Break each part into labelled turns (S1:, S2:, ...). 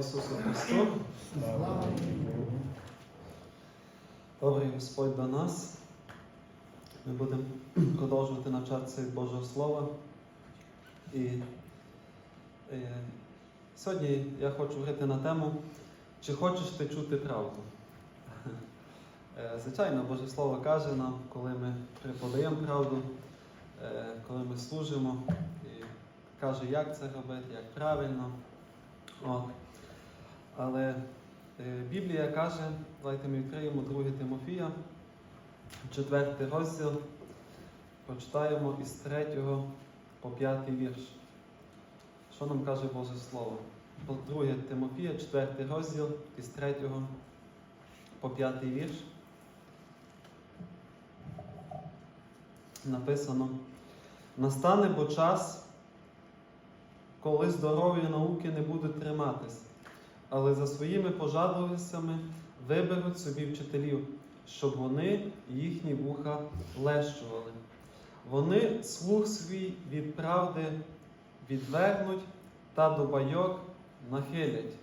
S1: Ісусу Христу! Добрий Господь до нас. Ми будемо продовжувати навчатися Божого Слова. І е, сьогодні я хочу говорити на тему, чи хочеш ти чути правду? Е, звичайно, Боже Слово каже нам, коли ми преподаємо правду, е, коли ми служимо, і каже, як це робити, як правильно. От. Але е, Біблія каже, давайте ми відкриємо 2 Тимофія, 4 розділ, прочитаємо із 3 по 5 вірш. Що нам каже Боже Слово? 2 Тимофія, 4 розділ, із 3 по 5 вірш. Написано: настане бо час, коли здорові науки не будуть триматись, але за своїми пожадливостями виберуть собі вчителів, щоб вони їхні вуха лещували. Вони слух свій від правди відвернуть та до байок нахилять.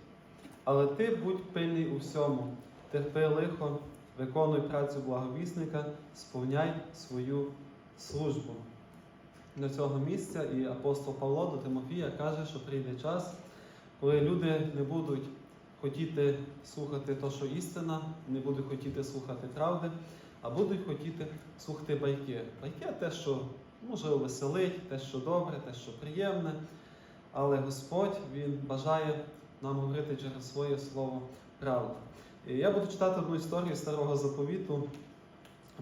S1: Але ти будь пильний у всьому, терпи лихо, виконуй працю благовісника, сповняй свою службу. До цього місця і апостол Павло до Тимофія каже, що прийде час, коли люди не будуть хотіти слухати те, що істина, не будуть хотіти слухати правди, а будуть хотіти слухати байки. Байки те, що може веселить, те, що добре, те, що приємне. Але Господь Він бажає нам говорити через своє слово правду. І я буду читати одну історію старого заповіту,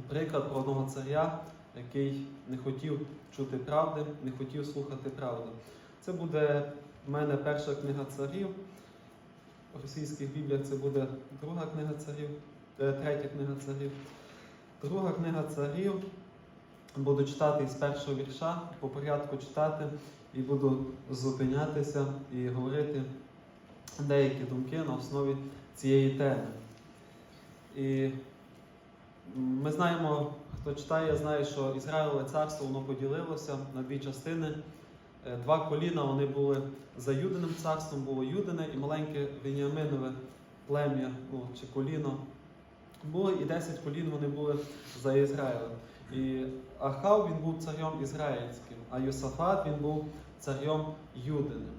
S1: приклад про одного царя, який не хотів чути правди, не хотів слухати правди. Це буде в мене перша книга царів. Російських бібліях це буде друга книга царів, е, третя книга царів. Друга книга царів. Буду читати із першого вірша, по порядку читати, і буду зупинятися і говорити деякі думки на основі цієї теми. І ми знаємо, хто читає, знає, що Ізраїлеве царство воно поділилося на дві частини. Е, Два коліна вони були за Юдиним царством, було Юдине і маленьке Веніаминове плем'я ну, чи коліно. Було і 10 колін вони були за Ізраїлем. І Ахав він був царем ізраїльським, а Йосафат він був царем Юдиним.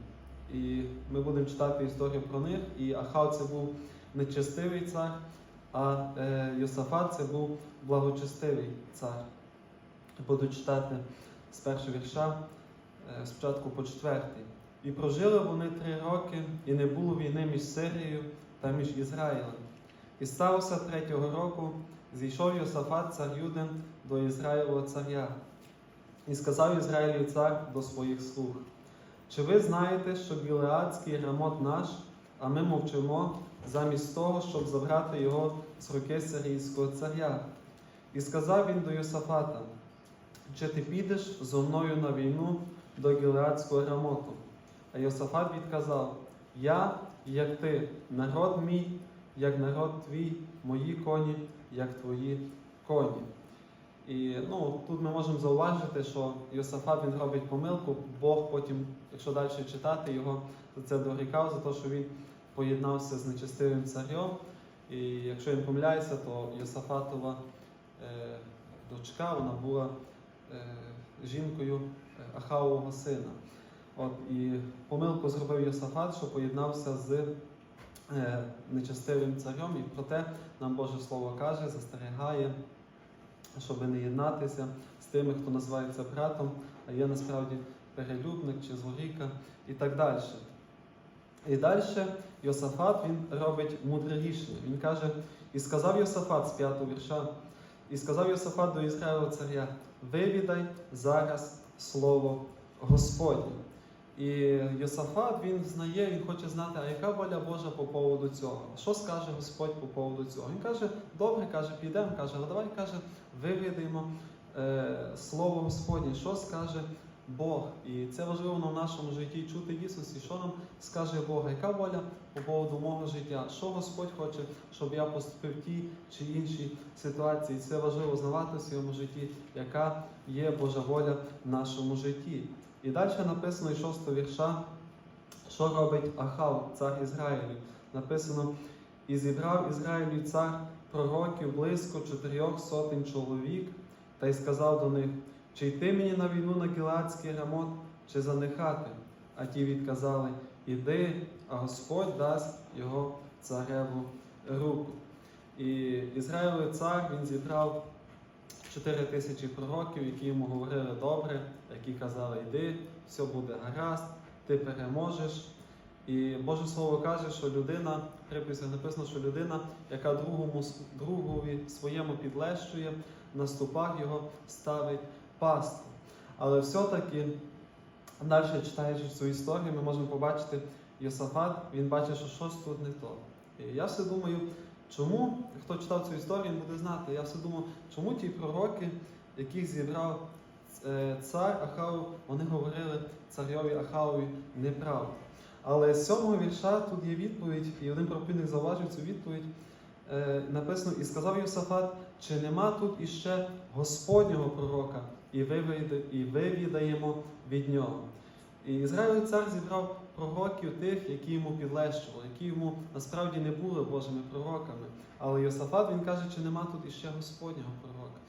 S1: І ми будемо читати історію про них. І Ахав це був нечестивий цар, а е, Йосафат це був благочестивий цар. Буду читати з першого вірша, спочатку по четвертий. І прожили вони три роки, і не було війни між Сирією та між Ізраїлем. І сталося третього року, зійшов Йосафат цар Юдин до Ізраїлова царя. І сказав Ізраїлю цар до своїх слуг: Чи ви знаєте, що Гілеадський рамот наш, а ми мовчимо, замість того, щоб забрати його з руки сирійського царя? І сказав він до Йосафата: Чи ти підеш зо мною на війну до Гілеадського рамоту? А Йосафат відказав: Я, як ти, народ мій, як народ твій, мої коні, як твої коні. І ну, тут ми можемо зауважити, що Йосафат він робить помилку, Бог потім, якщо далі читати його, то це дорікав за те, що він поєднався з нечестивим царем. І якщо він помиляється, то Йосафатова е, дочка вона була жінкою е, Ахавового сина. От, І помилку зробив Йосафат, що поєднався з е, нечестивим царем, і проте нам Боже Слово каже, застерігає щоб не єднатися з тими, хто називається братом, а є насправді перелюбник чи злоріка і так далі. І далі Йосафат він робить мудре рішення. Він каже: і сказав Йосафат з п'ятого вірша, і сказав Йосафат до Ізраїлу, царя: вивідай зараз слово Господнє. І Йосафат він знає, він хоче знати, а яка воля Божа по поводу цього? Що скаже Господь по поводу цього? Він каже, добре, каже, підемо, каже, давай каже, вивідаємо е, слово Господнє, що скаже Бог. І це важливо нам в нашому житті чути дійсності, що нам скаже Бог, яка воля по поводу мого життя, що Господь хоче, щоб я поступив в тій чи іншій ситуації. Це важливо знавати в своєму житті, яка є Божа воля в нашому житті. І далі написано із 6 вірша, Що робить Ахав, цар Ізраїлю? Написано: і зібрав Ізраїлю цар пророків близько чотирьох сотень чоловік, та й сказав до них: чи йти мені на війну на Гілеадський рамот, чи занихати? А ті відказали: Іди, а Господь дасть його цареву руку. І Ізраїлевий цар він зібрав 4 тисячі пророків, які йому говорили добре, які казали, йди, все буде гаразд, ти переможеш. І Боже Слово каже, що людина, в написано, що людина, яка другому, другові своєму підлещує, на ступах його ставить пасту. Але все-таки, далі читаючи цю історію, ми можемо побачити Йосафат, він бачить, що щось тут не то. І я все думаю, чому, хто читав цю історію, він буде знати. Я все думав, чому ті пророки, яких зібрав е, цар Ахав, вони говорили царьові Ахавові неправду. Але з сьомого вірша тут є відповідь, і один проповідник зауважив цю відповідь. Е, написано, і сказав Йосафат, чи нема тут іще Господнього пророка, і вивіда- і вивідаємо від нього. І Ізраїль цар зібрав пророків тих, які йому підлещували, які йому насправді не були Божими пророками. Але Йосафат він каже, чи нема тут іще Господнього пророка.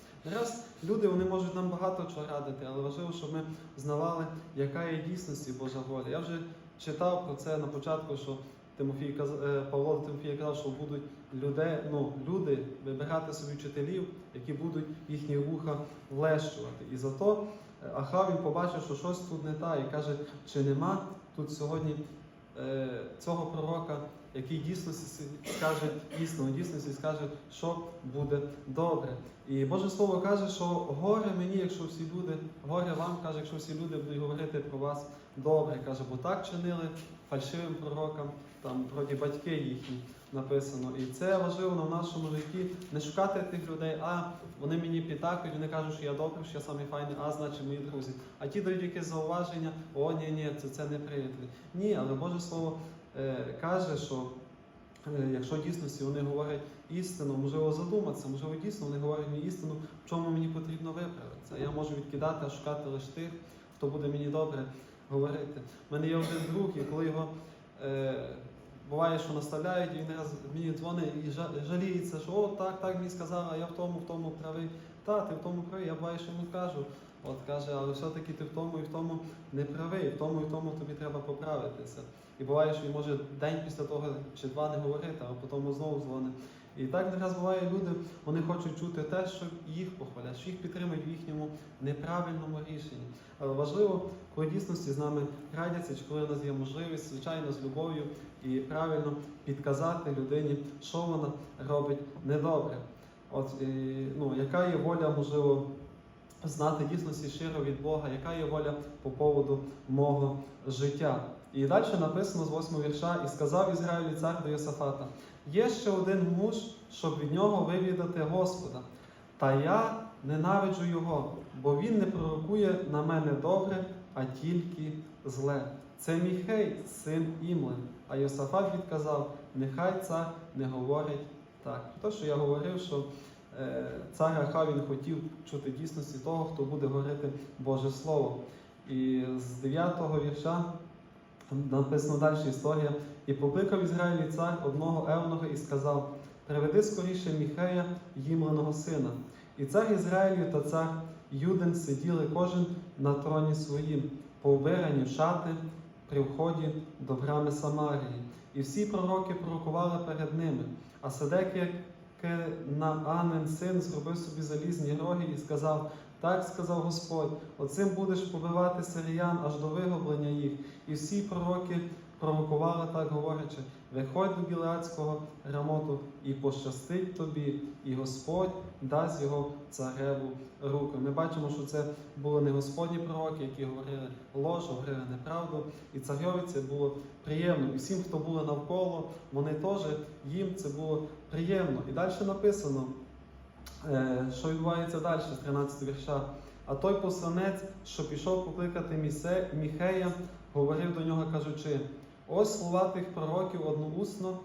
S1: Раз люди вони можуть нам багато чого радити, але важливо, щоб ми знавали, яка є дійсності Божа воля. Я вже читав про це на початку, що Тимофій е, Павло до Тимофія казав, що будуть люди, ну, люди вибирати собі вчителів, які будуть їхні вуха влещувати. І зато е, Ахав він побачив, що щось тут не так, і каже, чи нема тут сьогодні е, цього пророка, який дійсності скаже істину, дійсності скаже, що буде добре. І Боже Слово каже, що горе мені, якщо всі люди, горе вам каже, якщо всі люди будуть говорити про вас добре. Каже, бо так чинили фальшивим пророкам, там вроді батьки їхні написано. І це важливо в нашому житті не шукати тих людей, а вони мені підтакують, вони кажуть, що я добрий, що я самий файний, а значить мої друзі. А ті дають якесь зауваження, о, ні, ні, це, це не приятелі. Ні, але Боже Слово е, каже, що е, якщо дійсності вони говорять істину, можливо задуматися, можливо, дійсно вони говорять мені істину, в чому мені потрібно виправитися. Я можу відкидати, а шукати лише тих, хто буде мені добре говорити. У мене є один друг, і коли його е, буває, що наставляють, і він мені дзвонить і жаліється, що о, так, так мені сказали, а я в тому, в тому правий. Та, ти в тому правий, я буває, що йому кажу. От каже, але все-таки ти в тому і в тому не правий, в тому і в тому тобі треба поправитися. І буває, що він може день після того чи два не говорити, а потім знову дзвонить. І так не раз буває люди, вони хочуть чути те, що їх похвалять, що їх підтримують в їхньому неправильному рішенні. Але важливо, коли дійсності з нами радяться, чи коли у нас є можливість, звичайно, з любов'ю і правильно підказати людині, що вона робить недобре. От і, ну, яка є воля, можливо, знати дійсності щиро від Бога, яка є воля по поводу мого життя. І далі написано з 8 вірша, і сказав Ізраїлі цар до Йосафата: є ще один муж, щоб від нього вивідати Господа. Та я ненавиджу його, бо він не пророкує на мене добре, а тільки зле. Це Міхей, син Імлен. А Йосафат відказав: нехай цар не говорить так. То, що я говорив, що е, цар Ахав він хотів чути дійсності того, хто буде говорити Боже Слово. І з 9-го вірша написано далі історія. І покликав Ізраїлі цар одного евнуха і сказав: Приведи скоріше Міхея, їмленого сина. І цар Ізраїлю та цар Юден сиділи кожен на троні своїм, повбирані в шати при вході до брами Самарії. І всі пророки пророкували перед ними. А Седекія Наанин син зробив собі залізні роги і сказав: Так сказав Господь, оцим будеш побивати сиріян аж до вигублення їх. І всі пророки пророкували так, говорячи: виходь до Гілеадського рамоту і пощастить тобі, і Господь дасть його цареву руку. Ми бачимо, що це були не Господні пророки, які говорили ложь, говорили неправду, і царьові це було приємно. І всім, хто були навколо, вони теж їм це було приємно. І далі написано, що відбувається далі з 13 вірша. А той посланець, що пішов покликати Місе, Міхея, говорив до нього, кажучи: ось слова тих пророків одноусно,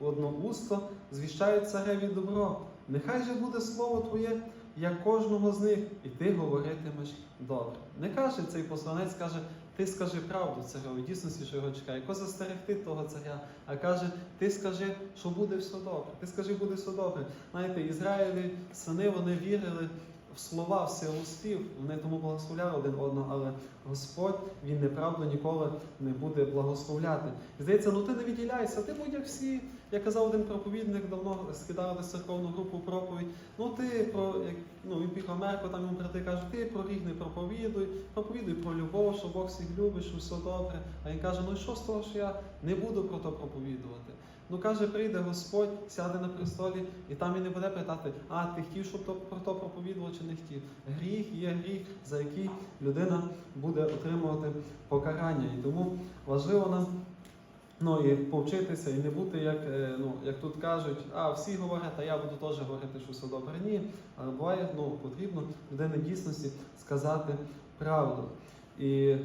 S1: одноусто звіщають цареві добро. Нехай же буде слово твоє, як кожного з них, і ти говоритимеш добре. Не каже цей посланець, каже, ти скажи правду цареві, дійсності, що його чекає. Яко застерегти того царя, а каже, ти скажи, що буде все добре. Ти скажи, буде все добре. Знаєте, Ізраїлі, сини, вони вірили в слова, в силу слів, вони тому благословляли один одного, але Господь Він неправду ніколи не буде благословляти. І здається, ну ти не відділяйся, ти будь як всі. Як казав один проповідник, давно скидали десь церковну групу проповідь. Ну ти про як ну він пік в Америку, там йому брати кажуть, ти про гріх не проповідуй, проповідуй про любов, що Бог всіх любить, що все добре. А він каже: ну і що з того, що я не буду про то проповідувати? Ну каже, прийде Господь, сяде на престолі, і там він не буде питати, а ти хотів, щоб то про то проповідував чи не хотів. Гріх є гріх, за який людина буде отримувати покарання. І тому важливо нам ну, і повчитися, і не бути, як, е, ну, як тут кажуть, а всі говорять, а я буду теж говорити, що все добре. Ні. Але буває, ну, потрібно людині в дійсності сказати правду. І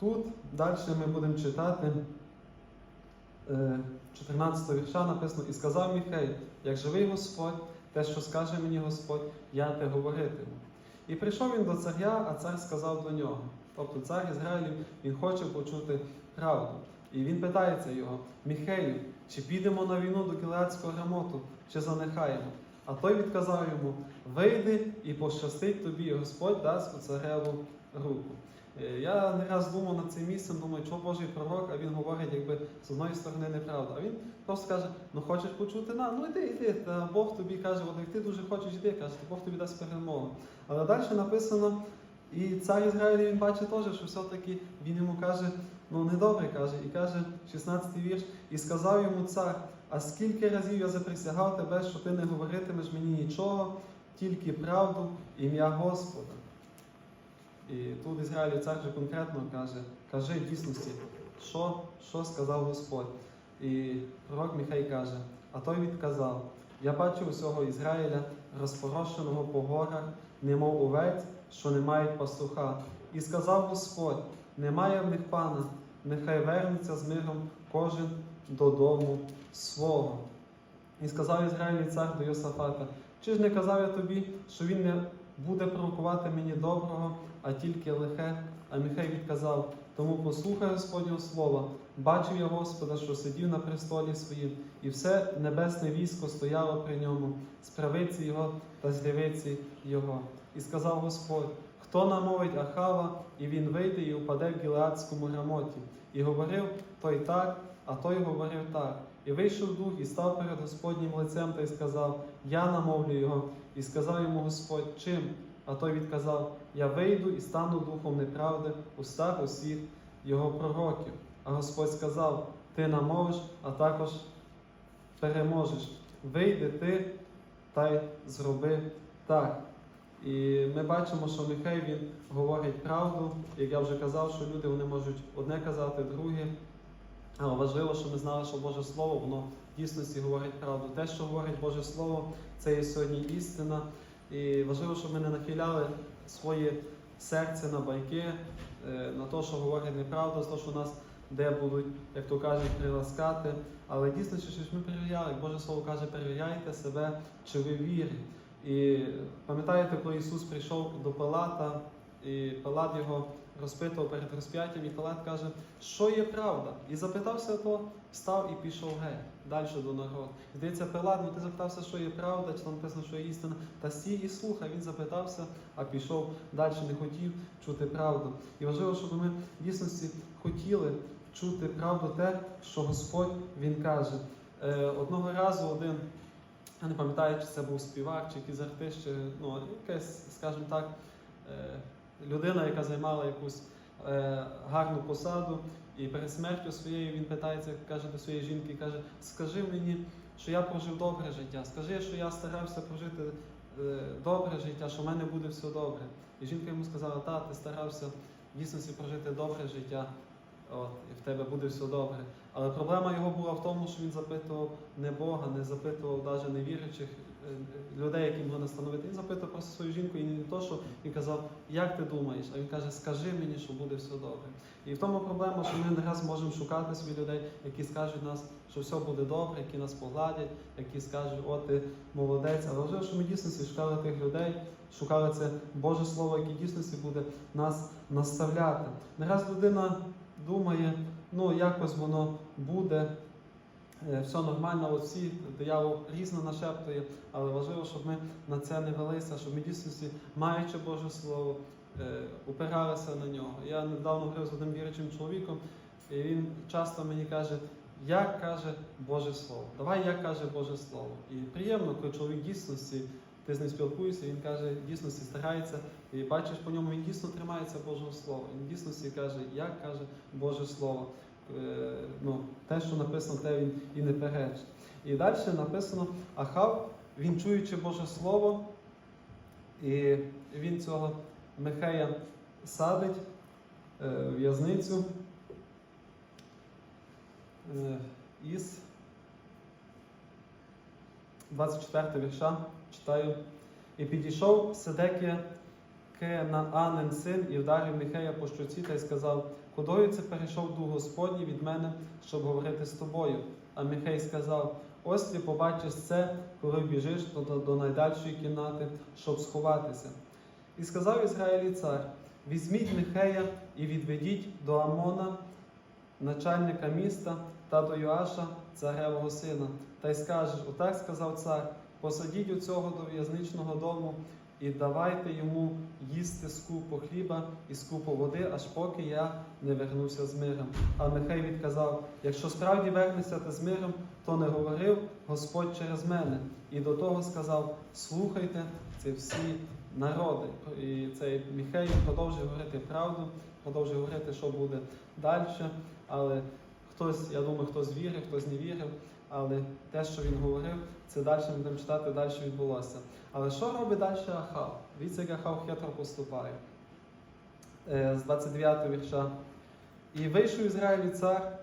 S1: тут далі ми будемо читати. е, 14 вірша написано, і сказав Міхей, як живий Господь, те, що скаже мені Господь, я те говоритиму. І прийшов він до царя, а цар сказав до нього. Тобто цар Ізраїлів він хоче почути правду. І він питається його: Міхею, чи підемо на війну до Гілеадського Рамоту, чи занехаємо? А той відказав йому: Вийди і пощастить тобі, Господь дасть у цареву руку. Е, Я не раз думав над цим місцем, думаю, чого Божий пророк, а він говорить, якби з одної сторони неправда. А він просто каже: ну хочеш почути на, ну йди, йди. Та Бог тобі каже, от як ти дуже хочеш йди, каже, то Бог тобі дасть перемогу. Але далі написано, і цар Ізраїлі він бачить теж, що все-таки він йому каже, ну недобре каже, і каже 16-й вірш, і сказав йому цар, а скільки разів я заприсягав тебе, що ти не говоритимеш мені нічого, тільки правду, ім'я Господа. І тут Ізраїль цар вже конкретно каже, кажи дійсності, що, що сказав Господь. І пророк Міхей каже, а той відказав: Я бачу усього Ізраїля, розпорошеного по горах, немов овець, що не мають пастуха. І сказав Господь: немає в них пана, нехай вернеться з миром кожен додому свого. І сказав Ізраїлі цар до Йосафата: чи ж не казав я тобі, що він не буде пророкувати мені доброго, а тільки лихе? А Міхей відказав: тому послухай Господнього слова, бачив я Господа, що сидів на престолі своїм, і все небесне військо стояло при ньому, з правиці його та з лівиці його. І сказав Господь: хто намовить Ахава, і він вийде і упаде в Гілеадському рамоті. І говорив той так, а той говорив так. І вийшов дух, і став перед Господнім лицем та й сказав: Я намовлю його. І сказав йому Господь, чим? А той відказав: Я вийду і стану духом неправди у устах усіх його пророків. А Господь сказав: Ти намовиш, а також переможеш. Вийди ти та й зроби так. І ми бачимо, що Михей він говорить правду. Як я вже казав, що люди вони можуть одне казати, друге. Але важливо, щоб ми знали, що Боже Слово, воно в дійсності говорить правду. Те, що говорить Боже Слово, це є сьогодні істина. І важливо, щоб ми не нахиляли своє серце на байки, е, на те, що говорить неправда, з того, що нас де будуть, як то кажуть, приласкати. Але дійсно, що ми перевіряли, Боже Слово каже, перевіряйте себе, чи ви вірі. І пам'ятаєте, коли Ісус прийшов до Пилата, і Пилат його розпитував перед розп'яттям, і Пилат каже, що є правда? І запитався то, встав і пішов геть, далі до народу. І здається, Пилат, ну ти запитався, що є правда, чи там написано, що є істина. Та сій і слухай, він запитався, а пішов далі, не хотів чути правду. І важливо, щоб ми в дійсності хотіли чути правду те, що Господь Він каже. Е, одного разу один. Я не пам'ятаю, чи це був співак, чи якийсь артист, чи ну, якась, скажімо так, е, людина, яка займала якусь е, гарну посаду, і перед смертю своєю він питається, каже до своєї жінки, каже: Скажи мені, що я прожив добре життя, скажи, що я старався прожити е, добре життя, що в мене буде все добре. І жінка йому сказала, та, ти старався в дійсності прожити добре життя, от, і в тебе буде все добре. Але проблема його була в тому, що він запитував не Бога, не запитував навіть невіруючих е, людей, які могли настановити. Він запитував просто свою жінку і не то, що він казав, як ти думаєш? А він каже, скажи мені, що буде все добре. І в тому проблема, що ми не раз можемо шукати собі людей, які скажуть нас, що все буде добре, які нас погладять, які скажуть, о, ти молодець. Але важливо, що ми дійсно шукали тих людей, шукали це Боже Слово, яке дійсності буде нас наставляти. Не раз людина думає, ну якось воно буде. е, Все нормально, всі диявол різно нашептує, але важливо, щоб ми на це не велися, щоб ми дійсності, маючи Боже Слово, е, опиралися на нього. Я недавно говорив з одним вірячим чоловіком, і він часто мені каже, як каже Боже Слово. Давай як каже Боже Слово. І приємно, коли чоловік дійсності, ти з ним спілкуєшся, він каже, дійсності старається, і бачиш по ньому, він дійсно тримається Божого Слова. Він дійсності каже, як каже Боже Слово. Е, Ну, те, що написано, те він і не перечить. І далі написано, Ахав, він чуючи Боже Слово, і він цього Михея садить е, в'язницю е, із 24 вірша читаю. І підійшов Седекія Кенаанин син і вдарив Михея по щоці та й сказав: Кудою це перейшов дух Господній від мене, щоб говорити з тобою? А Михей сказав: Ось ти побачиш це, коли біжиш до, до найдальшої кімнати, щоб сховатися. І сказав Ізраїлі цар: Візьміть Михея і відведіть до Амона, начальника міста, та до Йоаша, царевого сина, та й скажеш: Отак сказав цар: посадіть у цього до в'язничного дому і давайте йому їсти скупу хліба і скупу води, аж поки я не вернуся з миром. А Михай відказав: якщо справді вернешся ти з миром, то не говорив Господь через мене. І до того сказав: слухайте це всі народи. І цей Міхей продовжує говорити правду, продовжує говорити, що буде далі. Але хтось, я думаю, хтось вірив, хтось не вірив. Але те, що він говорив, це далі ми будемо читати, далі відбулося. Але що робить далі Ахав? Дивіться, як Ахав хитро поступає. Е, З 29 вірша. І вийшов Ізраїлі цар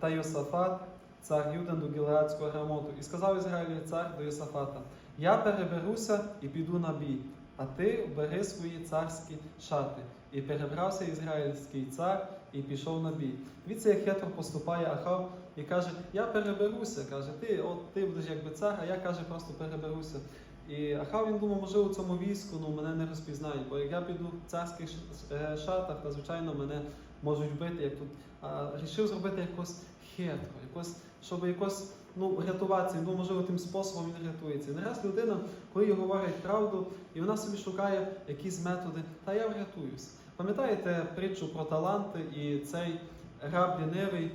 S1: та Йосафат, цар Юден до Гілеадського грамоту. І сказав Ізраїлі цар до Йосафата: Я переберуся і піду на бій, а ти бери свої царські шати. І перебрався ізраїльський цар і пішов на бій. Дивіться, як хитро поступає Ахав і каже: Я переберуся. каже, ти, от ти будеш якби цар, а я каже, просто переберуся. І Ахав він думав, може у цьому війську ну, мене не розпізнають, бо як я піду в царських е, шатах, то звичайно мене можуть вбити, як тут. А рішив зробити якось хитро, якось, щоб якось ну, врятуватися. Він думав, можливо, тим способом він рятується. І не раз людина, коли їй говорять правду, і вона собі шукає якісь методи, та я врятуюсь. Пам'ятаєте притчу про таланти і цей раб лінивий,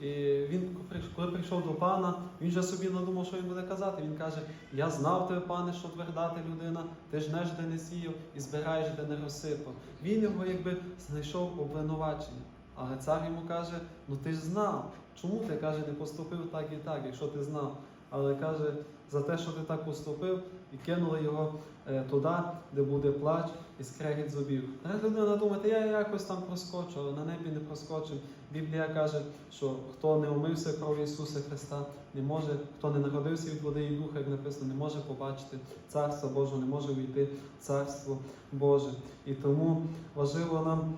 S1: і він, коли прийшов до пана, він же собі надумав, що він буде казати. Він каже: Я знав тебе, пане, що тверда ти людина, ти жнеш, де не сіяв, і збираєш, де не розсипав. Він його якби знайшов обвинувачення. Але цар йому каже: Ну ти ж знав. Чому ти каже, не поступив так і так, якщо ти знав? Але каже, за те, що ти так поступив, і кинули його е, туди, де буде плач і скрегіт зубів. Зараз людина думає, я якось там проскочу, але на небі не проскочив. Біблія каже, що хто не умився кров'ю Ісуса Христа, не може, хто не народився від води і духа, як написано, не може побачити Царство Боже, не може увійти в Царство Боже. І тому важливо нам.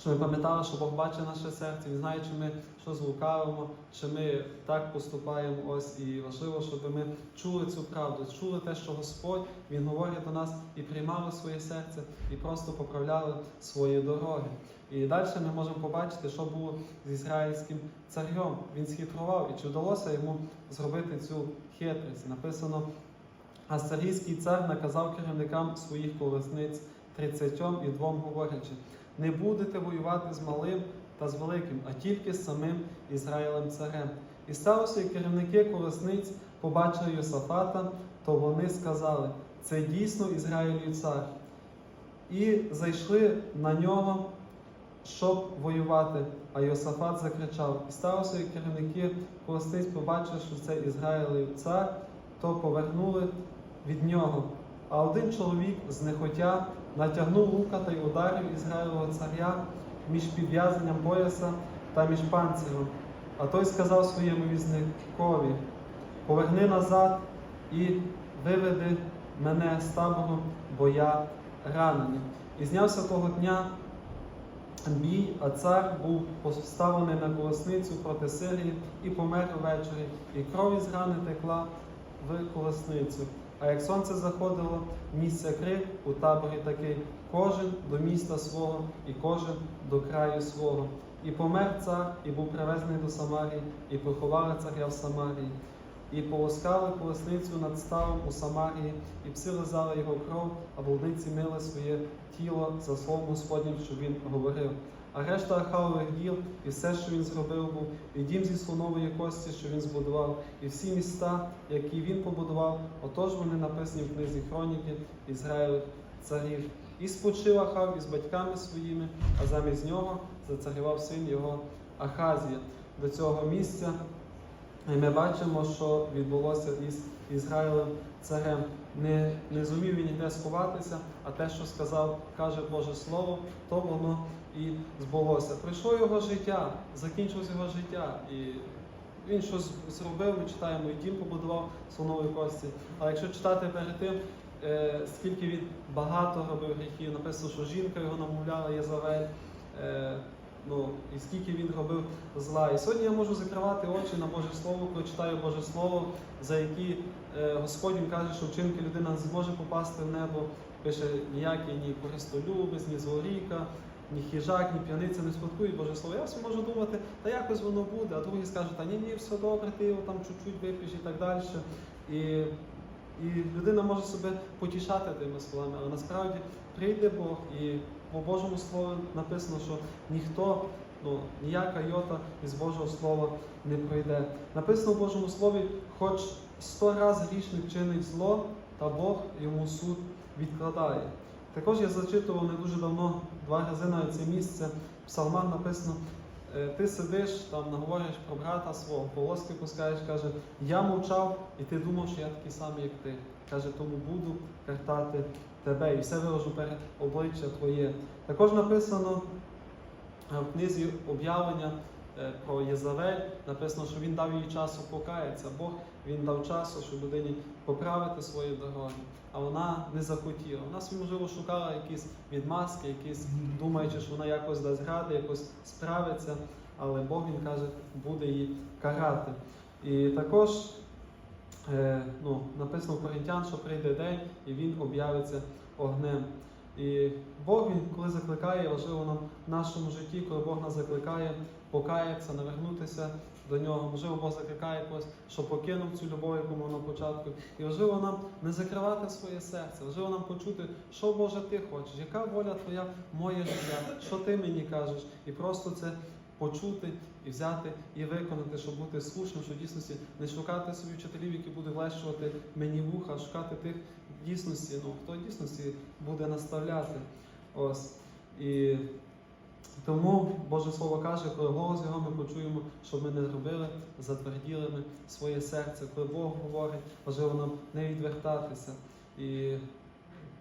S1: Щоб ми пам'ятали, що Бог бачить наше серце, Він знає, чи ми щось лукавимо, чи ми так поступаємо. Ось і важливо, щоб ми чули цю правду, чули те, що Господь Він говорить до нас і приймали своє серце, і просто поправляли свої дороги. І далі ми можемо побачити, що було з ізраїльським царем. Він схитрував, і чи вдалося йому зробити цю хитрість. Написано, а сирійський цар наказав керівникам своїх колесниць тридцятьом і двом говорячи. Не будете воювати з малим та з великим, а тільки з самим Ізраїлем царем. І сталося, як керівники колесниць побачили Йосафата, то вони сказали: це дійсно Ізраїлю цар. І зайшли на нього, щоб воювати. А Йосафат закричав: І сталося, як керівники колесниць побачили, що це Ізраїлів цар, то повернули від нього. А один чоловік знехотя натягнув лука та й ударив Ізраїлового царя між підв'язанням пояса та між панциром, А той сказав своєму візникові: Поверни назад і виведи мене з табору, бо я ранений. І знявся того дня бій, а цар був поставлений на колесницю проти Сирії і помер увечері, і кров із рани текла в колесницю. А як сонце заходило, місця крив у таборі такий, кожен до міста свого, і кожен до краю свого. І помер цар, і був привезений до Самарії, і поховали царя в Самарії. І полоскали колесницю над ставом у Самарії, і пси лизали його кров, а блудниці мили своє тіло за словом Господнім, що він говорив. А решта Ахавових діл, і все, що він зробив був, і дім зі слонової кості, що він збудував, і всі міста, які він побудував, отож вони написані в книзі хроніки Ізраїлих царів. І спочив Ахав із батьками своїми, а замість нього зацарював син його Ахазія. До цього місця і ми бачимо, що відбулося із Ізраїлем царем. Не, не зумів він ніде сховатися, а те, що сказав, каже Боже Слово, то воно і збулося. Прийшло його життя, закінчилось його життя. І він щось зробив, ми читаємо, і дім побудував слонової кості. Але якщо читати перед тим, е, скільки він багато робив гріхів, написано, що жінка його намовляла Єзавель. Е, Ну, і скільки він робив зла. І сьогодні я можу закривати очі на Боже Слово, коли читаю Боже Слово, за які е, Господь каже, що вчинки людина не зможе попасти в небо. Пише ніякий ні користолюбець, ні злоріка, ні хижак, ні п'яниця не спадкують Боже Слово. Я собі можу думати, та якось воно буде, а другі скажуть, та ні, ні, все добре, ти його там чуть-чуть вип'єш і так далі. І, і людина може себе потішати тими словами, але насправді прийде Бог і по Божому Слову написано, що ніхто, ну, ніяка йота із Божого Слова не пройде. Написано в Божому Слові, хоч сто раз грішник чинить зло, та Бог йому суд відкладає. Також я зачитував не дуже давно два рази навіть це місце. В написано, е, ти сидиш там, наговориш про брата свого, полоски пускаєш, каже, я мовчав, і ти думав, що я такий самий, як ти. Каже, тому буду картати тебе і все виложу перед обличчя Твоє. Також написано е, в книзі об'явлення е, про Єзавель, написано, що він дав їй часу покаятися. Бог він дав часу, щоб людині поправити свої дороги, а вона не захотіла. Вона собі, можливо, шукала якісь відмазки, якісь думаючи, що вона якось дасть ради, якось справиться, але Бог він каже, буде її карати. І також е, ну, написано в Коринтян, що прийде день і він об'явиться огнем. І Бог він, коли закликає, важливо нам в нашому житті, коли Бог нас закликає покаятися, навернутися до нього. Можливо, Бог закликає когось, щоб покинув цю любов, яку ми на початку. І важливо нам не закривати своє серце, важливо нам почути, що Боже ти хочеш, яка воля твоя, моє життя, що ти мені кажеш, і просто це почути і взяти і виконати, щоб бути слушним, щоб дійсності не шукати собі вчителів, які будуть влещувати мені вуха, а шукати тих дійсності, ну хто дійсності буде наставляти. Ось. І тому Боже Слово каже, коли голос його ми почуємо, щоб ми не робили затверділими своє серце. Коли Бог говорить, важливо нам не відвертатися і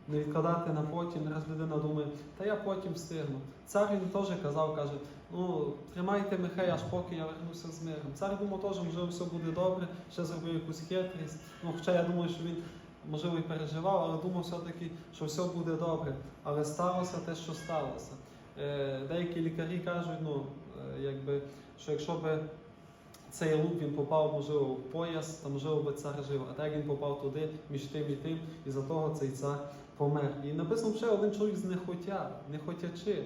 S1: не відкладати на потім. Раз людина думає, та я потім встигну. Цар він теж казав, каже, ну тримайте Михай, аж поки я вернуся з миром. Цар думав теж, можливо, все буде добре, ще зробив якусь хитрість. Ну, хоча я думаю, що він. Можливо, і переживав, але думав все-таки, що все буде добре. Але сталося те, що сталося. Е, Деякі лікарі кажуть, ну, е, якби, що якщо б цей лук він попав, можливо, в пояс, то можливо би цар жив. А так він попав туди, між тим і тим, і за того цей цар помер. І написано ще один чоловік з нехотя, не хотячи.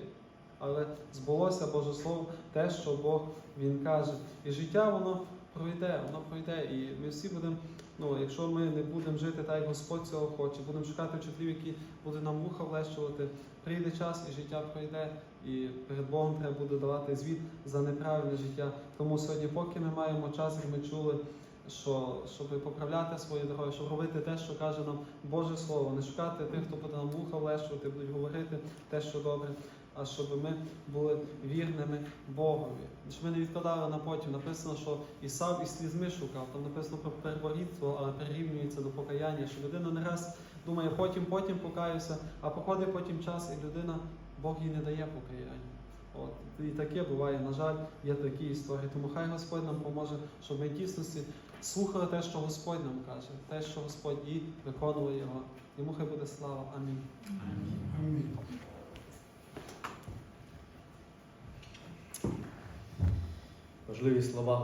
S1: Але збулося Боже Слово, те, що Бог він каже. І життя воно пройде, воно пройде. І ми всі будемо, ну, якщо ми не будемо жити так, як Господь цього хоче, будемо шукати вчителів, які будуть нам вуха влещувати, прийде час і життя пройде. І перед Богом треба буде давати звіт за неправильне життя. Тому сьогодні, поки ми маємо час, як ми чули, що щоб поправляти свої дороги, щоб робити те, що каже нам Боже Слово, не шукати тих, хто буде нам вуха влещувати, будуть говорити те, що добре, а щоб ми були вірними Богові. Щоб ми не відкладали на потім. Написано, що Ісав і слізьми шукав. Там написано про перворідство, але перерівнюється до покаяння. Що людина не раз думає, потім, потім покаюся, а проходить потім час, і людина, Бог їй не дає покаяння. От. І таке буває, на жаль, є такі історії. Тому хай Господь нам поможе, щоб ми в дійсності слухали те, що Господь нам каже, те, що Господь і виконували його. Йому хай буде слава. Амінь.
S2: Амінь.
S3: Важливі слова